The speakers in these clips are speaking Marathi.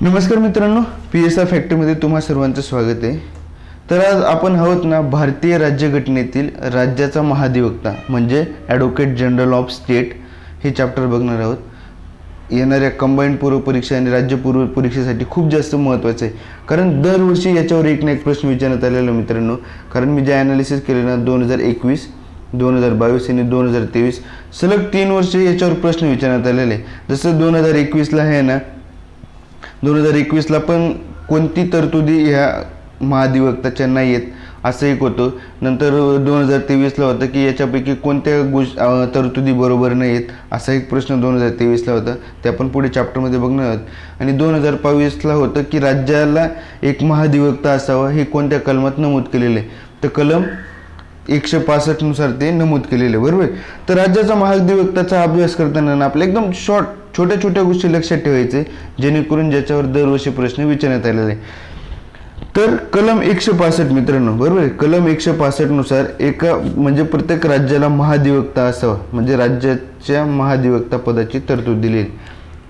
नमस्कार मित्रांनो पी एस आर फॅक्टरीमध्ये तुम्हा सर्वांचं स्वागत आहे. तर आज आपण आहोत ना भारतीय राज्यघटनेतील राज्याचा महाधिवक्ता म्हणजे ॲडव्होकेट जनरल ऑफ स्टेट हे चॅप्टर बघणार आहोत. येणाऱ्या कंबाईंड पूर्व परीक्षा आणि राज्य पूर्व परीक्षेसाठी खूप जास्त महत्त्वाचं आहे. कारण दरवर्षी याच्यावर एक ना एक प्रश्न विचारण्यात आलेला आहे मित्रांनो. कारण मी जे ॲनालिसिस केलं ना दोन हजार एकवीस दोन हजार बावीस आणि दोन हजार तेवीस सलग तीन वर्षे याच्यावर प्रश्न विचारण्यात आलेले आहे. जसं दोन हजार एकवीसला आहे ना दोन हजार एकवीसला पण कोणती तरतुदी ह्या महाधिवक्ताच्या नाही आहेत असं एक होतं. नंतर दोन हजार तेवीसला होतं की याच्यापैकी कोणत्या गोष तरतुदी बरोबर नाही आहेत असा एक प्रश्न दोन हजार तेवीसला होता. ते आपण पुढे चॅप्टरमध्ये बघणार आहोत. आणि दोन हजार बावीसला होतं की राज्याला एक महाधिवक्ता असावा हे कोणत्या कलमात नमूद केलेलं आहे? तर कलम एकशे पासष्टनुसार ते नमूद केलेले बरोबर? तर राज्याचा महाधिवक्ताचा अभ्यास करताना आपलं आपल्या एकदम शॉर्ट छोट्या छोट्या गोष्टी लक्षात ठेवायचे जेणेकरून ज्याच्यावर दरवर्षी प्रश्न विचारण्यात आलेले आहे. तर कलम एकशे पासष्ट मित्रांनो बरोबर आहे? कलम एकशे पासष्टनुसार एका म्हणजे प्रत्येक राज्याला महाधिवक्ता असावा. म्हणजे राज्याच्या महाधिवक्ता पदाची तरतूद दिली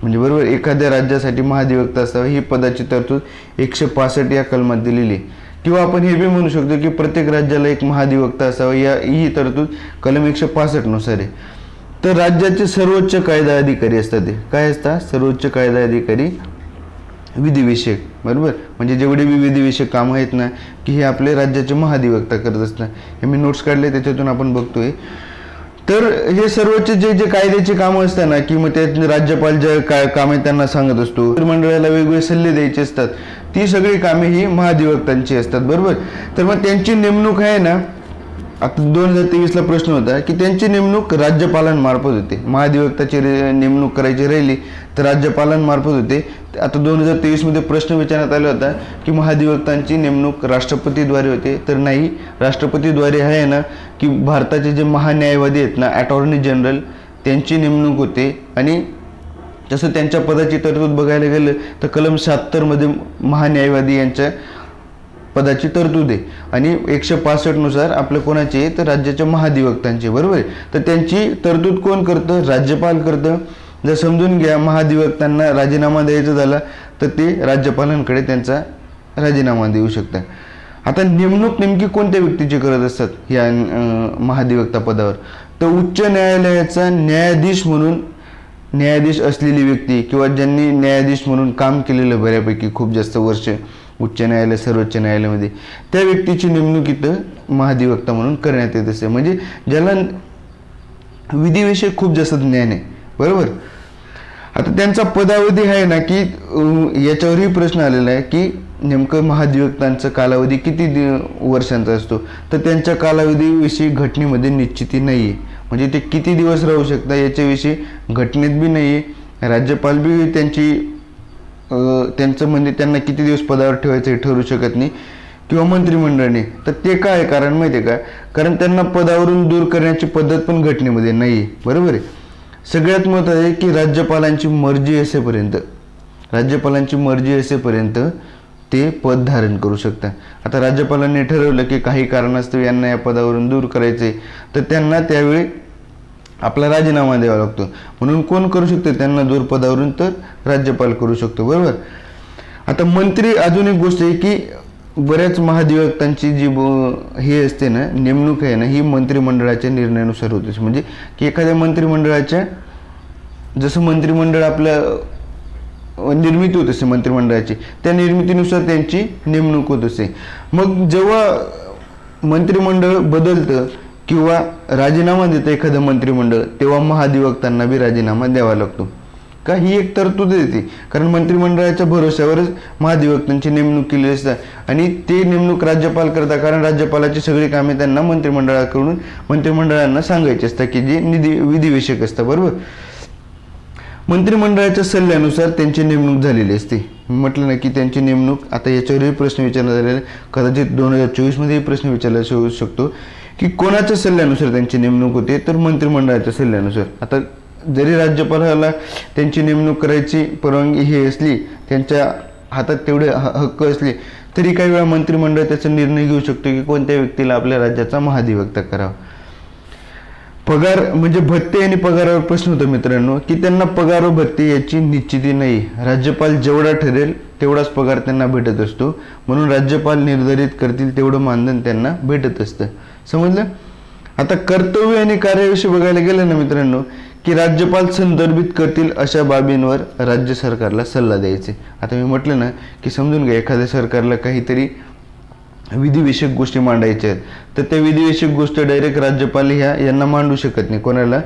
म्हणजे बरोबर एखाद्या राज्यासाठी महाधिवक्ता असावा ही पदाची तरतूद एकशे पासष्ट या कलमात दिलेली आहे. किंवा आपण हे बी म्हणू शकतो की प्रत्येक राज्याला एक महाधिवक्ता असावा या ही तरतूद कलम एकशे पासष्टनुसार आहे. तर राज्याचे सर्वोच्च कायदा अधिकारी असतात ते. काय असतात सर्वोच्च कायदा अधिकारी विधिविषयक. बरोबर? म्हणजे जेवढे बी विधिविषयक कामं आहेत ना की हे आपले राज्याचे महाधिवक्ता करत असतात. हे मी नोट्स काढले त्याच्यातून आपण बघतोय. तर हे सर्वोच्च जे जे कायद्याची कामं असतात ना की मग ते राज्यपाल जे काय कामे त्यांना सांगत असतो मंडळाला वेगवेगळे सल्ले द्यायचे असतात. ती सगळी कामे ही महाधिवक्तांची असतात. बरोबर? तर मग त्यांची नेमणूक आहे ना आता दोन हजार तेवीसला प्रश्न होता की त्यांची नेमणूक राज्यपालांमार्फत होते. महाधिवक्ताची नेमणूक करायची राहिली तर राज्यपालांमार्फत होते. आता दोन हजार तेवीसमध्ये प्रश्न विचारण्यात आला होता की महाधिवक्तांची नेमणूक राष्ट्रपतीद्वारे होते. तर नाही राष्ट्रपतीद्वारे आहे ना की भारताचे जे महान्यायवादी आहेत ना अटॉर्नी जनरल त्यांची नेमणूक होते. आणि जसं त्यांच्या पदाची तरतूद बघायला गेलं तर कलम शहात्तरमध्ये महान्यायवादी यांच्या पदाची तरतूद आहे. आणि एकशे पासष्टनुसार आपलं कोणाची आहे? तर राज्याच्या महाधिवक्तांची बरोबर आहे? तर त्यांची तरतूद कोण करतं? राज्यपाल करतं. जर समजून घ्या महाधिवक्तांना राजीनामा द्यायचा झाला तर ते राज्यपालांकडे त्यांचा राजीनामा देऊ शकतात. आता नेमणूक नेमकी कोणत्या व्यक्तीची करत असतात या महाधिवक्ता पदावर? तर उच्च न्यायालयाचा न्यायाधीश म्हणून न्यायाधीश असलेली व्यक्ती किंवा ज्यांनी न्यायाधीश म्हणून काम केलेलं बऱ्यापैकी खूप जास्त वर्ष उच्च न्यायालय सर्वोच्च न्यायालयामध्ये त्या व्यक्तीची नेमणूक इथं महाधिवक्ता म्हणून करण्यात येत असते म्हणजे ज्याला विधिविषयक खूप जास्त ज्ञान आहे. बरोबर? आता त्यांचा पदावधी आहे ना की याच्यावरही प्रश्न आलेला आहे की नेमकं महाधिवक्तांचा कालावधी किती वर्षांचा असतो? तर त्यांच्या कालावधीविषयी घटनेमध्ये निश्चिती नाही आहे म्हणजे ते किती दिवस राहू शकता याच्याविषयी घटनेत बी नाही आहे राज्यपाल बी त्यांची त्यांचं म्हणजे त्यांना किती दिवस पदावर ठेवायचं हे ठरू शकत नाही. किंवा मंत्रिमंडळाने. तर ते काय कारण माहिती आहे का? कारण त्यांना पदावरून दूर करण्याची पद्धत पण घटनेमध्ये नाही आहे बरोबर आहे? सगळ्यात महत्त्वाचं आहे की राज्यपालांची मर्जी असेपर्यंत राज्यपालांची मर्जी असेपर्यंत ते पद धारण करू शकतात आता राज्यपालांनी ठरवलं की काही कारणास्तव यांना या पदावरून दूर करायचे तर त्यांना त्यावेळी आपला राजीनामा द्यावा लागतो. म्हणून कोण करू शकतो? त्यांना दूर पदावरून तर राज्यपाल करू शकतो. बरोबर? आता मंत्री अजून एक गोष्ट आहे की बऱ्याच महाधिवक्तांची जी ब- हे असते ना नेमणूक आहे ना ही मंत्रिमंडळाच्या निर्णयानुसार होते म्हणजे की एखाद्या मंत्रिमंडळाच्या जसं मंत्रिमंडळ आपलं निर्मिती होत असे मंत्रिमंडळाची. त्या निर्मितीनुसार त्यांची नेमणूक होत असे. मग जेव्हा मंत्रिमंडळ बदलतं किंवा राजीनामा देतं एखादं मंत्रिमंडळ तेव्हा महाधिवक्तांना बी राजीनामा द्यावा लागतो. का? ही एक तरतूद येते. कारण मंत्रिमंडळाच्या भरोश्यावरच महाधिवक्तांची नेमणूक केली असतात आणि ते नेमणूक राज्यपाल करतात. कारण राज्यपालाची सगळी कामे त्यांना मंत्रिमंडळाकडून मंत्रिमंडळांना सांगायची असतात की जे निधी विधिविषयक असतं बरोबर? मंत्रिमंडळाच्या सल्ल्यानुसार त्यांची नेमणूक झालेली असते. म्हटलं ना की त्यांची नेमणूक आता याच्यावरही प्रश्न विचारला झालेला आहे. कदाचित दोन हजार चोवीसमध्येही प्रश्न विचारला होऊ शकतो की कोणाच्या सल्ल्यानुसार त्यांची नेमणूक होते तर मंत्रिमंडळाच्या सल्ल्यानुसार. आता जरी राज्यपालाला त्यांची नेमणूक करायची परवानगी ही असली त्यांच्या हातात तेवढे ह- हक्क असले तरी काही वेळा मंत्रिमंडळ त्याचा निर्णय घेऊ शकतो की कोणत्या व्यक्तीला आपल्या राज्याचा महाधिवक्ता करावा. पगार म्हणजे भत्ते आणि पगारावर प्रश्न होतो मित्रांनो की त्यांना पगार व भत्ते याची निश्चिती नाही. राज्यपाल जेवढा ठरेल तेवढाच पगार त्यांना भेटत असतो. म्हणून राज्यपाल निर्धारित करतील तेवढं मानधन त्यांना भेटत असतं. समजलं? आता कर्तव्य आणि कार्याविषयी बघायला गेलं ना मित्रांनो की राज्यपाल संदर्भित करतील अशा बाबींवर राज्य सरकारला सल्ला द्यायचे. आता मी म्हटलं ना की समजून घ्या एखाद्या सरकारला काहीतरी विधिविषयक गोष्टी मांडायच्या आहेत. तर त्या विधिविषयक गोष्टी डायरेक्ट राज्यपाल ह्या यांना मांडू शकत नाही. कोणाला?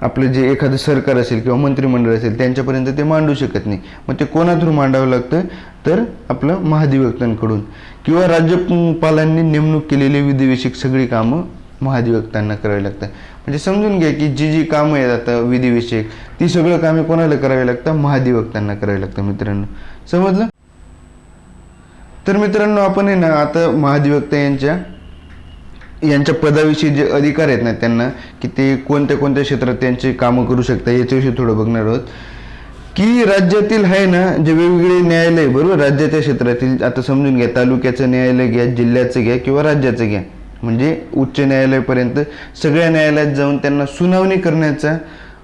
आपलं जे एखादं सरकार असेल किंवा मंत्रिमंडळ असेल त्यांच्यापर्यंत ते मांडू शकत नाही. मग ते कोणा थ्रू मांडावं लागतं? तर आपलं महाधिवक्तांकडून किंवा राज्यपालांनी नेमणूक केलेली विधिविषयक सगळी कामं महाधिवक्तांना करावी लागतात. म्हणजे समजून घ्या की जी जी कामं आहेत आता विधिविषयक ती सगळं कामे कोणाला करावी लागतात? महाधिवक्तांना करावी लागतात मित्रांनो. समजलं? तर मित्रांनो आपण आहे ना आता महाधिवक्ता यांच्या यांच्या पदाविषयी जे अधिकार आहेत ना त्यांना की ते कोणत्या कोणत्या क्षेत्रात त्यांचे कामं करू शकतात याच्याविषयी थोडं बघणार आहोत. की राज्यातील आहे ना जे वेगवेगळे न्यायालय बरोबर? राज्याच्या क्षेत्रातील आता समजून घ्या तालुक्याचं न्यायालय घ्या जिल्ह्याचं घ्या किंवा राज्याचं घ्या. म्हणजे उच्च न्यायालयापर्यंत सगळ्या न्यायालयात जाऊन त्यांना सुनावणी करण्याचा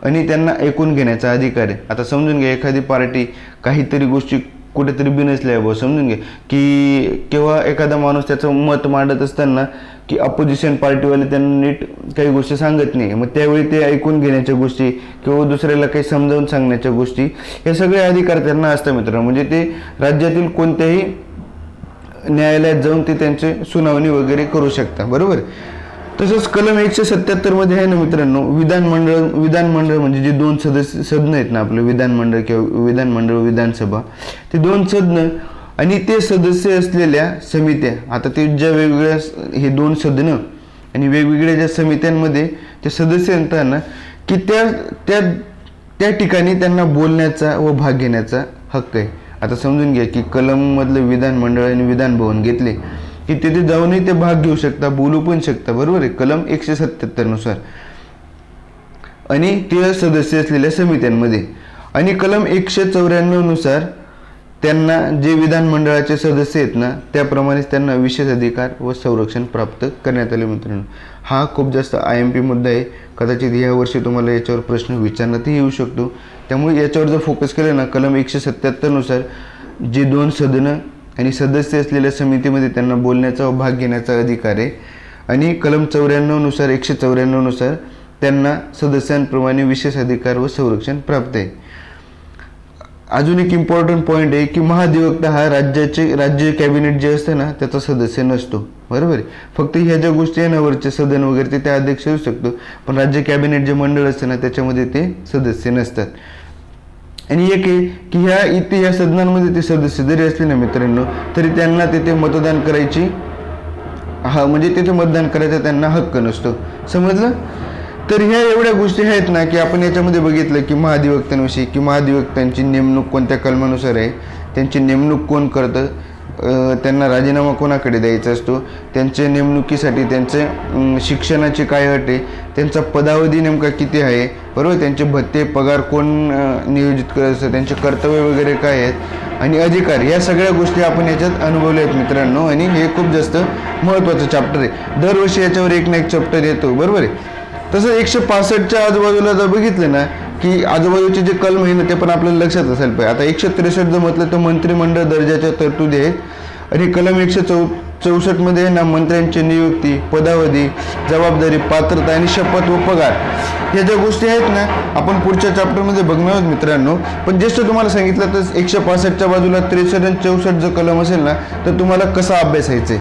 आणि त्यांना ऐकून घेण्याचा अधिकार आहे. आता समजून घ्या एखादी पार्टी काहीतरी गोष्टी कुठेतरी बिनसल्या बुवा समजून घे. की केव्हा एखादा माणूस त्याचं मत मांडत असताना की अपोजिशन पार्टीवाले त्यांना नीट काही गोष्टी सांगत नाही. मग त्यावेळी ते ऐकून घेण्याच्या गोष्टी किंवा दुसऱ्याला काही समजावून सांगण्याच्या गोष्टी हे सगळे अधिकार त्यांना असतं मित्रांनो. म्हणजे ते राज्यातील कोणत्याही न्यायालयात जाऊन ते त्यांचे सुनावणी वगैरे करू शकता बरोबर? तसंच कलम एकशे सत्याहत्तरमध्ये आहे ना मित्रांनो विधानमंडळ विधानमंडळ म्हणजे जे दोन सदस्य सदन आहेत ना आपलं विधानमंडळ किंवा विधानमंडळ विधानसभा ते दोन सदन आणि ते सदस्य असलेल्या समित्या आता ते ज्या वेगवेगळ्या हे दोन सदनं आणि वेगवेगळ्या ज्या समित्यांमध्ये ते सदस्य असताना की त्या त्या त्या ठिकाणी त्यांना बोलण्याचा व भाग घेण्याचा हक्क आहे. आता समजून घ्या की कलममधलं विधानमंडळ आणि विधानभवन घेतले की तिथे जाऊनही ते भाग घेऊ शकता बोलू पण शकता. बरोबर आहे? कलम एकशे सत्याहत्तरनुसार आणि ते सदस्य असलेल्या समित्यांमध्ये. आणि कलम एकशे चौऱ्याण्णवनुसार त्यांना जे विधानमंडळाचे सदस्य आहेत ना त्याप्रमाणेच त्यांना विशेष अधिकार व संरक्षण प्राप्त करण्यात आले मित्रांनो. हा खूप जास्त आय एम पी मुद्दा आहे. कदाचित यावर्षी वर्षी तुम्हाला याच्यावर प्रश्न विचारण्यातही येऊ शकतो. त्यामुळे याच्यावर जर फोकस केलं ना कलम एकशे सत्याहत्तरनुसार जे दोन सदनं आणि सदस्य असलेल्या समितीमध्ये त्यांना बोलण्याचा व भाग घेण्याचा अधिकार आहे. आणि कलम चौऱ्याण्णवनुसार एकशे चौऱ्याण्णवनुसार त्यांना सदस्यांप्रमाणे विशेष अधिकार व संरक्षण प्राप्त आहे. अजून एक इम्पॉर्टंट पॉईंट आहे की महाधिवक्ता हा राज्याचे राज्य कॅबिनेट जे असतं ना त्याचा सदस्य नसतो. बरोबर आहे? फक्त ह्या ज्या गोष्टी आहे ना वरचे सदन वगैरे ते त्या अध्यक्ष होऊ शकतो. पण राज्य कॅबिनेट जे मंडळ असतं ना त्याच्यामध्ये ते सदस्य नसतात. आणि एक आहे की ह्या इथे या सदनांमध्ये ते सदस्य जरी असले ना मित्रांनो तरी त्यांना तिथे मतदान करायची हा म्हणजे तिथे मतदान करायचा त्यांना हक्क नसतो. समजलं? तर ह्या एवढ्या गोष्टी आहेत ना की आपण याच्यामध्ये बघितलं की महाधिवक्त्यांविषयी की महाधिवक्त्यांची नेमणूक कोणत्या कलमानुसार आहे त्यांची नेमणूक कोण करतं त्यांना राजीनामा कोणाकडे द्यायचा असतो? त्यांच्या नेमणुकीसाठी त्यांचे शिक्षणाची काय अट आहे? त्यांचा पदावधी नेमका किती आहे? बरोबर? त्यांचे भत्ते पगार कोण नियोजित करत असतं? त्यांचे कर्तव्य वगैरे काय आहेत? आणि अधिकार या सगळ्या गोष्टी आपण याच्यात अनुभवल्या आहेत मित्रांनो. आणि हे खूप जास्त महत्त्वाचं चॅप्टर आहे. दरवर्षी याच्यावर एक ना एक चॅप्टर येतो. बरोबर आहे? तसं एकशे पासष्टच्या आजूबाजूला जर बघितले ना की आजूबाजूचे जे कलम आहे ना ते पण आपल्याला लक्षात असायला पाहिजे. आता एकशे त्रेसष्ट जर म्हटलं तर मंत्रिमंडळ दर्जाच्या तरतुदी आहेत. आणि कलम एकशे चौ चौसष्टमध्ये आहे ना मंत्र्यांची नियुक्ती पदावधी जबाबदारी पात्रता आणि शपथ व पगार. ह्या ज्या गोष्टी आहेत ना आपण पुढच्या चॅप्टरमध्ये बघणार आहोत मित्रांनो. पण ज्येष्ठ तुम्हाला सांगितलं तर एकशे पासष्टच्या बाजूला त्रेसष्ट आणि चौसष्ट जर कलम असेल ना तर तुम्हाला कसा अभ्यासायचं आहे?